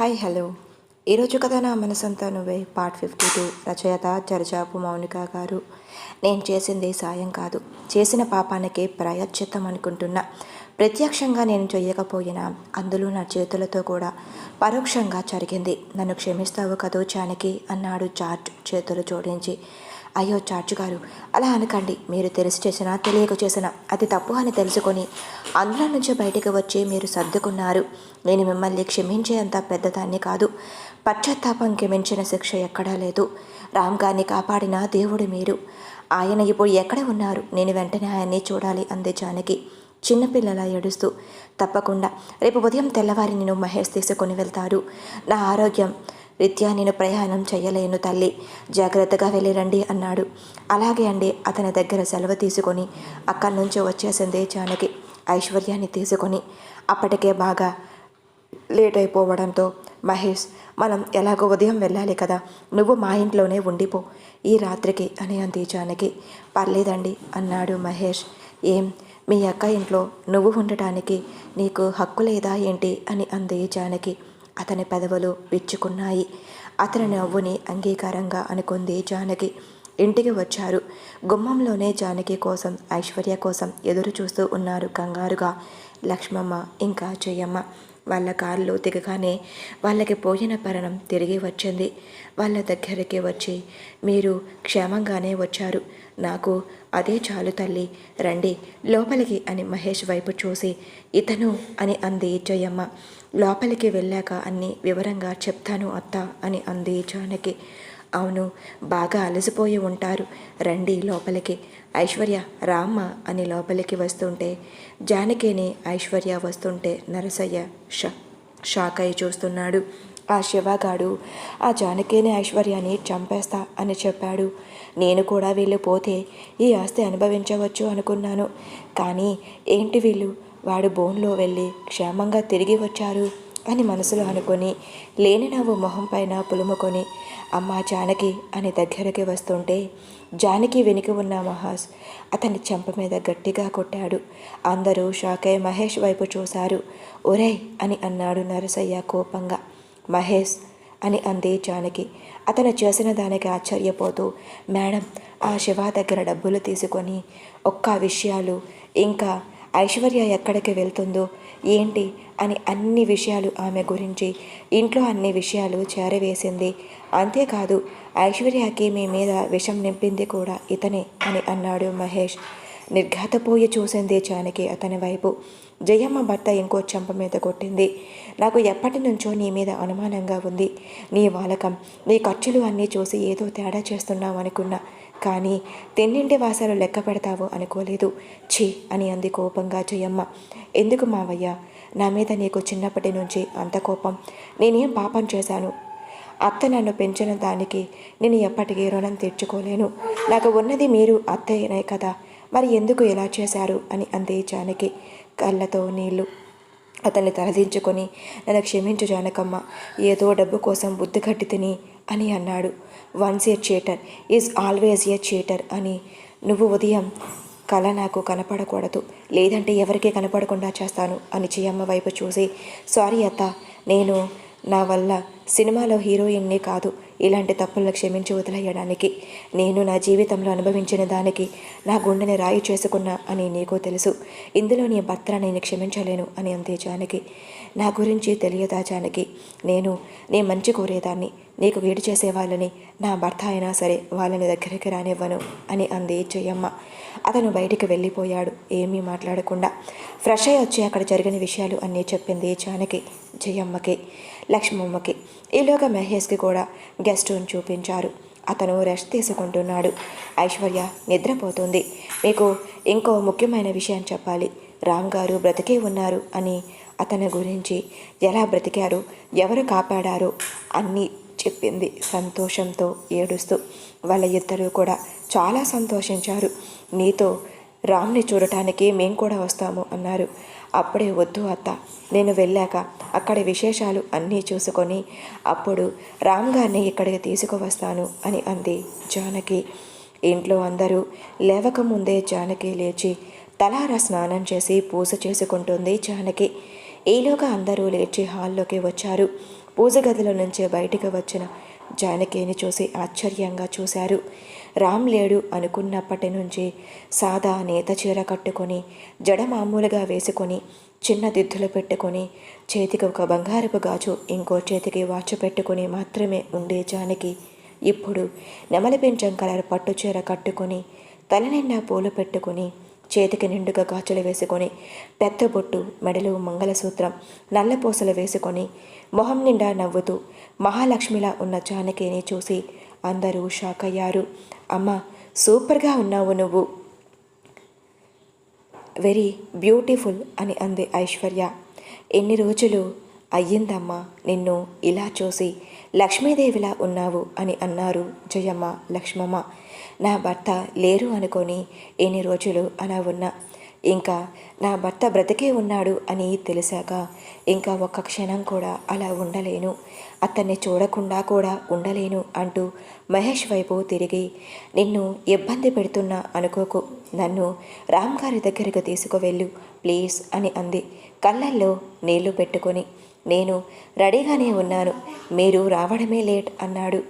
Hi hello ఈరోజు కథ నా మనసంతా నువ్వే? పార్ట్ ఫిఫ్టీ టూ రచయిత జరజాపు మౌనిక గారు. నేను చేసింది సాయం కాదు. చేసిన పాపానికి ప్రాయశ్చిత్తం అనుకుంటున్నా. ప్రత్యక్షంగా నేను చేయకపోయినా అందులో నా చేతులతో కూడా పరోక్షంగా జరిగింది. నన్ను క్షమిస్తావు కదూ చానకి? అన్నాడు జార్జ్ చేతులు జోడించి. అయ్యో చార్జ్ గారు అలా అనకండి. మీరు తెలిసి చేసినా తెలియక చేసినా అది తప్పు అని తెలుసుకొని అందులో నుంచి బయటకు వచ్చి మీరు సర్దుకున్నారు. నేను మిమ్మల్ని క్షమించేంత పెద్దదాన్ని కాదు పశ్చాత్తాపంకి మించిన శిక్ష ఎక్కడా లేదు. రామ్ గారిని కాపాడిన దేవుడు మీరు. ఆయన ఇప్పుడు ఎక్కడ ఉన్నారు? నేను వెంటనే ఆయన్ని చూడాలి అంది జానకి. చిన్నపిల్లలా ఏడుస్తూ తప్పకుండా. రేపు ఉదయం తెల్లవారి నేను మహేష్ తీసుకొని వెళ్తారు. నా ఆరోగ్యం రీత్యా నేను ప్రయాణం చేయలేను తల్లి. జాగ్రత్తగా వెళ్ళిరండి అన్నాడు. అలాగే అండి అతని దగ్గర సెలవు తీసుకొని అక్కడి నుంచి వచ్చేసింది జానకి. ఐశ్వర్యాన్ని తీసుకొని అప్పటికే బాగా లేట్ అయిపోవడంతో మహేష్ మనం ఎలాగో ఉదయం వెళ్ళాలి కదా నువ్వు మా ఇంట్లోనే ఉండిపో. ఈ రాత్రికి అని అంది జానకి. పర్లేదండి అన్నాడు మహేష్. ఏం మీ అక్క ఇంట్లో నువ్వు ఉండటానికి నీకు హక్కు లేదా ఏంటి అని అంది జానకి. అతని పెదవులు విచ్చుకున్నాయి. అతని నవ్వుని అంగీకారంగా అనుకుంది జానకి. ఇంటికి వచ్చారు. గుమ్మంలోనే జానకి కోసం ఐశ్వర్య కోసం ఎదురు చూస్తూ ఉన్నారు కంగారుగా. లక్ష్మమ్మ ఇంకా జయమ్మ వాళ్ళ కారులో దిగగానే వాళ్ళకి పోయిన పరణం తిరిగి వచ్చింది. వాళ్ళ దగ్గరికి వచ్చి మీరు క్షేమంగానే వచ్చారు. నాకు అదే చాలు తల్లి. రండి లోపలికి అని మహేష్ వైపు చూసి ఇతను అని అంది జయమ్మ. లోపలికి వెళ్ళాక అన్ని వివరంగా చెప్తాను అత్త అని అంది జానకి. అవును బాగా అలసిపోయి ఉంటారు. రండి లోపలికి. ఐశ్వర్య రామ్మ అని లోపలికి వస్తుంటే జానకిని ఐశ్వర్య వస్తుంటే నరసయ్య షా షాక్ అయి చూస్తున్నాడు. ఆ శివగాడు ఆ జానకిని ఐశ్వర్యాన్ని చంపేస్తా అని చెప్పాడు. నేను కూడా వీళ్ళు పోతే ఈ ఆస్తి అనుభవించవచ్చు అనుకున్నాను. కానీ ఏంటి వీళ్ళు? వాడు బోన్లో వెళ్ళి క్షేమంగా తిరిగి వచ్చారు. అని మనసులో అనుకొని లేని నవ్వు మొహం పైన పులుముకొని అమ్మ జానకి అని దగ్గరికి వస్తుంటే జానకి వెనుక ఉన్న మహాస్ అతని చెంప మీద గట్టిగా కొట్టాడు. అందరూ షాకై మహేష్ వైపు చూశారు. ఒరేయ్ అని అన్నాడు నరసయ్య కోపంగా. మహేష్ అని అంది జానకి. అతను చేసిన దానికి ఆశ్చర్యపోతూ మేడం ఆ శివ దగ్గర డబ్బులు తీసుకొని ఒక్క విషయాలు. ఇంకా ఐశ్వర్య ఎక్కడికి వెళ్తుందో ఏంటి అని అన్ని విషయాలు ఆమె గురించి ఇంట్లో అన్ని విషయాలు చేరవేసింది. అంతేకాదు ఐశ్వర్యకి మీ మీద విషం నింపింది కూడా ఇతనే అని అన్నాడు మహేష్. నిర్ఘాతపోయి చూసింది జానకి అతని వైపు. జయమ్మ భర్త ఇంకో చెంప మీద కొట్టింది. నాకు ఎప్పటి నుంచో నీ మీద అనుమానంగా ఉంది. నీ వాలకం నీ ఖర్చులు అన్నీ చూసి ఏదో తేడా చేస్తున్నావు అనుకున్నా కానీ తెన్నింటి వాసాలు లెక్క పెడతావు అనుకోలేదు. ఛీ! అని అంది కోపంగా జయమ్మ. ఎందుకు మావయ్య? నా మీద నీకు చిన్నప్పటి నుంచి అంత కోపం. నేనేం పాపం చేశాను? అత్త నన్ను పెంచిన దానికి నేను ఎప్పటికీ రుణం తీర్చుకోలేను. నాకు ఉన్నది మీరు అత్తయ్యనే కదా. మరి ఎందుకు ఇలా చేశారు? అని అంది జానకి కళ్ళతో నీళ్ళు. అతన్ని తలదించుకొని నన్ను క్షమించు జానకమ్మ ఏదో డబ్బు కోసం బుద్ధి కట్టి తిని అని అన్నాడు. Once a cheater is always a cheater అని. నువ్వు ఉదయం కళ నాకు కనపడకూడదు లేదంటే ఎవరికీ కనపడకుండా చేస్తాను అని చెయ్యమ్మ వైపు చూసి సారీ అత్త నేను నా వల్ల సినిమాలో హీరోయిన్ని కాదు ఇలాంటి తప్పులను క్షమించి వదిలేయడానికి నేను నా జీవితంలో అనుభవించిన దానికి నా గుండెని రాయి చేసుకున్నా అని నీకు తెలుసు. ఇందులో నీ భర్త నేను క్షమించలేను అని అంతే జానకి. నా గురించి తెలియదా జానకి? నేను నీ మంచి కోరేదాన్ని. నీకు వేడి చేసే వాళ్ళని నా భర్త అయినా సరే వాళ్ళని దగ్గరికి రానివ్వను అని అంది చెయ్యమ్మ అతను బయటికి వెళ్ళిపోయాడు ఏమీ మాట్లాడకుండా. ఫ్రెష్ అయ్యి వచ్చి అక్కడ జరిగిన విషయాలు అన్నీ చెప్పింది జానకి జయమ్మకి లక్ష్మమ్మకి. ఈలోగా మహేష్కి కూడా గెస్ట్ రూమ్ చూపించారు. అతను రెస్ట్ తీసుకుంటున్నాడు. ఐశ్వర్య నిద్రపోతుంది. మీకు ఇంకో ముఖ్యమైన విషయం చెప్పాలి. రామ్ గారు బ్రతికే ఉన్నారు అని అతని గురించి ఎలా బ్రతికారు ఎవరు కాపాడారో అన్నీ చెప్పింది సంతోషంతో ఏడుస్తూ. వాళ్ళ ఇద్దరూ కూడా చాలా సంతోషించారు. నీతో రామ్ని చూడటానికి మేము కూడా వస్తాము అన్నారు. అప్పుడే వద్దు అత్త. నేను వెళ్ళాక అక్కడి విశేషాలు అన్నీ చూసుకొని అప్పుడు రామ్ గారిని ఇక్కడికి తీసుకువస్తాను అని అంది జానకి. ఇంట్లో అందరూ లేవకముందే జానకి లేచి తలారా స్నానం చేసి పూజ చేసుకుంటుంది జానకి. ఈలోగా అందరూ లేచి హాల్లోకి వచ్చారు. పూజ గదిలో నుంచే బయటికి వచ్చిన జానకిని చూసి ఆశ్చర్యంగా చూశారు. రామ్ లేడు అనుకున్నప్పటి నుంచి సాదా నేత చీర కట్టుకొని జడ మామూలుగా వేసుకొని చిన్న దిద్దులు పెట్టుకొని చేతికి ఒక బంగారపు గాజు ఇంకో చేతికి వాచ్ పెట్టుకొని మాత్రమే ఉండే జానకి ఇప్పుడు నెమలిపించం కలర్ పట్టు చీర కట్టుకొని తల నిండా పూలు పెట్టుకొని చేతికి నిండుగా గాజులు వేసుకొని పెద్ద బొట్టు మెడలు మంగళసూత్రం నల్లపూసలు వేసుకొని మొహం నిండా నవ్వుతూ మహాలక్ష్మిలా ఉన్న జానకిని చూసి అందరూ షాక్ అయ్యారు అమ్మ సూపర్గా ఉన్నావు నువ్వు. వెరీ బ్యూటిఫుల్ అని అంది ఐశ్వర్య. ఎన్ని రోజులు అయ్యిందమ్మా నిన్ను ఇలా చూసి. లక్ష్మీదేవిలా ఉన్నావు అని అన్నారు జయమ్మ లక్ష్మమ్మ. నా భర్త లేరు అనుకొని ఎన్ని రోజులు అలా ఉన్నా ఇంకా నా భర్త బ్రతికే ఉన్నాడు అని తెలిసాక ఇంకా ఒక్క క్షణం కూడా అలా ఉండలేను. అతన్ని చూడకుండా కూడా ఉండలేను అంటూ మహేష్ వైపు తిరిగి నిన్ను ఇబ్బంది పెడుతున్నా అనుకోకు. నన్ను రామ్ గారి దగ్గరకు తీసుకువెళ్ళు ప్లీజ్ అని అంది. కళ్ళల్లో నీళ్ళు పెట్టుకొని. నేను రెడీగానే ఉన్నాను. మీరు రావడమే లేట్ అన్నాడు.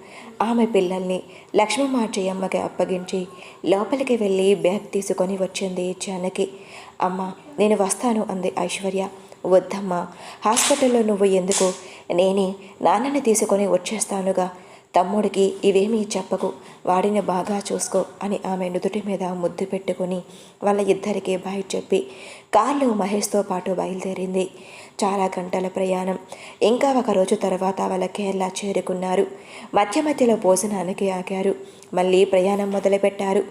ఆమె పిల్లల్ని లక్ష్మమ్మ అమ్మకి అప్పగించి లోపలికి వెళ్ళి బ్యాగ్ తీసుకొని వచ్చింది జానకి. అమ్మ నేను వస్తాను అంది ఐశ్వర్య. వద్దమ్మా హాస్పిటల్లో నువ్వు ఎందుకు? నేనే నాన్నని తీసుకొని వచ్చేస్తానుగా. తమ్ముడికి ఇవేమీ చెప్పకు వాడిని బాగా చూసుకో అని ఆమె నుదుటి మీద ముద్దు పెట్టుకుని వాళ్ళ ఇద్దరికి బాయ్ చెప్పి కార్లు మహేష్తో పాటు బయలుదేరింది. చాలా గంటల ప్రయాణం. ఇంకా ఒక రోజు తర్వాత వాళ్ళ కేరళ చేరుకున్నారు. మధ్య మధ్యలో భోజనానికి ఆగారు. మళ్ళీ ప్రయాణం మొదలుపెట్టారు.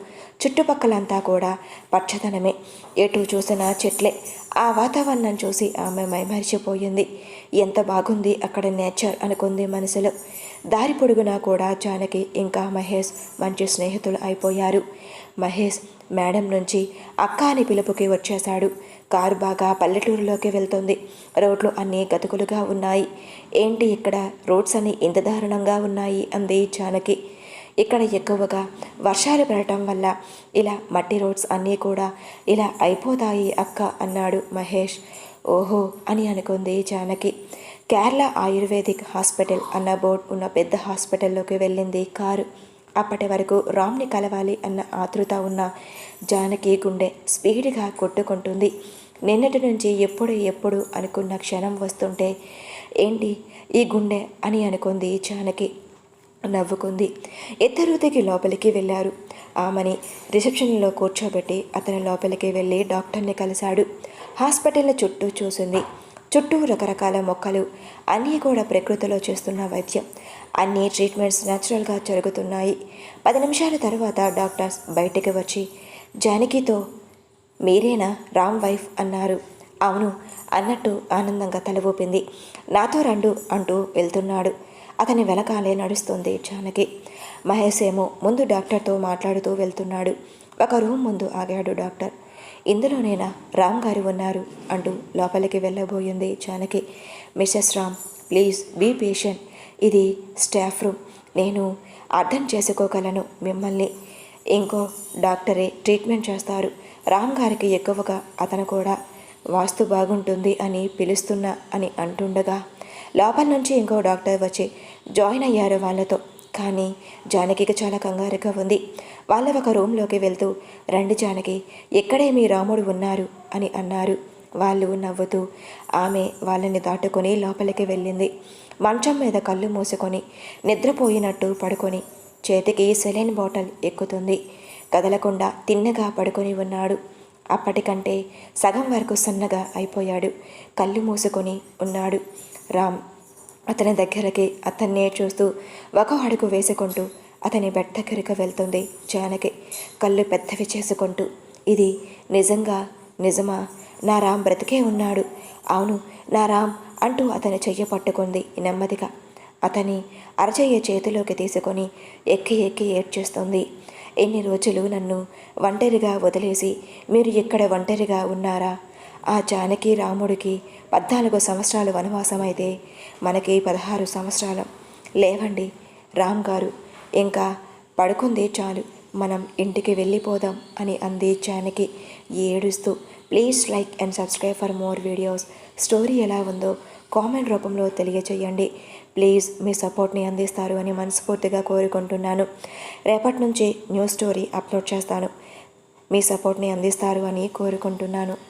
చుట్టుపక్కలంతా కూడా పచ్చదనమే. ఎటు చూసినా చెట్లే. ఆ వాతావరణం చూసి ఆమె మైమరిచిపోయింది. ఎంత బాగుంది అక్కడ నేచర్ అనుకుంది మనసులో. దారి పొడుగునా కూడా జానకి ఇంకా మహేష్ మంచి స్నేహితులు అయిపోయారు. మహేష్ మేడం నుంచి అక్క అని పిలుపుకి వచ్చేశాడు. కారు బాగా పల్లెటూరులోకి వెళ్తుంది. రోడ్లు అన్నీ గతుకులుగా ఉన్నాయి. ఏంటి ఇక్కడ రోడ్స్ అన్ని ఇంత దారుణంగా ఉన్నాయి అంది జానకి. ఇక్కడ ఎక్కువగా వర్షాలు పడటం వల్ల ఇలా మట్టి రోడ్స్ అన్నీ కూడా ఇలా అయిపోతాయి అక్క అన్నాడు మహేష్. ఓహో అని అనుకుంది జానకి. కేరళ ఆయుర్వేదిక్ హాస్పిటల్ అన్న బోర్డ్ ఉన్న పెద్ద హాస్పిటల్లోకి వెళ్ళింది కారు. అప్పటి వరకు రామ్ని కలవాలి అన్న ఆతృత ఉన్న జానకి గుండె స్పీడ్గా కొట్టుకుంటుంది. నిన్నటి నుంచి ఎప్పుడు ఎప్పుడు అనుకున్న క్షణం వస్తుంటే ఏంటి ఈ గుండె? అని అనుకుంది జానకి. నవ్వుకుంది. ఇద్దరు దిగి లోపలికి వెళ్ళారు. ఆమెని రిసెప్షన్లో కూర్చోబెట్టి అతని లోపలికి వెళ్ళి డాక్టర్ని కలిశాడు. హాస్పిటల్ చుట్టూ చూసింది. చుట్టూ రకరకాల మొక్కలు అన్నీ కూడా ప్రకృతిలో చేస్తున్న వైద్యం. అన్ని ట్రీట్మెంట్స్ న్యాచురల్గా జరుగుతున్నాయి. పది నిమిషాల తర్వాత డాక్టర్స్ బయటికి వచ్చి జానకితో మీరేనా రామ్ వైఫ్ అన్నారు. అవును అన్నట్టు ఆనందంగా తల ఊపింది. నాతో రండు అంటూ వెళ్తున్నాడు. అతని వెనకాలే నడుస్తుంది జానకి. మహేష్ ఏమో ముందు డాక్టర్తో మాట్లాడుతూ వెళ్తున్నాడు. ఒక రూమ్ ముందు ఆగాడు డాక్టర్. ఇందులోనేనా? రామ్ గారు ఉన్నారు అంటూ లోపలికి వెళ్ళబోయింది Janaki. Missus Ram please be patient. ఇది స్టాఫ్ రూమ్. నేను అర్థం చేసుకోగలను మిమ్మల్ని. ఇంకో డాక్టరే ట్రీట్మెంట్ చేస్తారు. రామ్ గారికి ఎక్కువగా అతను కూడా వాస్తు బాగుంటుంది అని పిలుస్తున్నా అని అంటుండగా లోపల నుంచి ఇంకో డాక్టర్ వచ్చి జాయిన్ అయ్యారు వాళ్ళతో. కానీ జానకికి చాలా కంగారుగా ఉంది. వాళ్ళ ఒక రూమ్లోకి వెళ్తూ రండి జానకి ఎక్కడే మీ రాముడు ఉన్నారు? అని అన్నారు. వాళ్ళు నవ్వుతూ ఆమె వాళ్ళని దాటుకొని లోపలికి వెళ్ళింది. మంచం మీద కళ్ళు మూసుకొని నిద్రపోయినట్టు పడుకొని చేతికి సెలైన్ బాటిల్ ఎక్కుతుంది. కదలకుండా తిన్నగా పడుకొని ఉన్నాడు. అప్పటికంటే సగం వరకు సన్నగా అయిపోయాడు. కళ్ళు మూసుకొని ఉన్నాడు. రామ్ అతని దగ్గరకి అతన్నే చూస్తూ ఒక అడుగు వేసుకుంటూ అతని బెడ్ దగ్గరికి వెళ్తుంది జానకి. కళ్ళు పెద్దవి చేసుకుంటూ ఇది నిజంగా నిజమా? నా రామ్ బ్రతికే ఉన్నాడు. అవును నా రామ్ అంటూ అతని చెయ్యి పట్టుకుంది నెమ్మదిగా. అతని అరచయ్య చేతిలోకి తీసుకొని ఎక్కి ఎక్కి ఏడ్చేస్తుంది. ఎన్ని రోజులు నన్ను ఒంటరిగా వదిలేసి మీరు ఇక్కడ ఒంటరిగా ఉన్నారా? ఆ జానకి రాముడికి పద్నాలుగు సంవత్సరాలు వనవాసం అయితే మనకి పదహారు సంవత్సరాలు. లేవండి రామ్ గారు. ఇంకా పడుకుంది చాలు. మనం ఇంటికి వెళ్ళిపోదాం అని అంది జానకి. ఏడుస్తూ please like and subscribe for more videos. Story ఎలా ఉందో కామెంట్ రూపంలో తెలియచేయండి. ప్లీజ్ మీ సపోర్ట్ని అందిస్తారు అని మనస్ఫూర్తిగా కోరుకుంటున్నాను. రేపటి నుంచి న్యూస్ స్టోరీ అప్లోడ్ చేస్తాను. మీ సపోర్ట్ని అందిస్తారు అని కోరుకుంటున్నాను.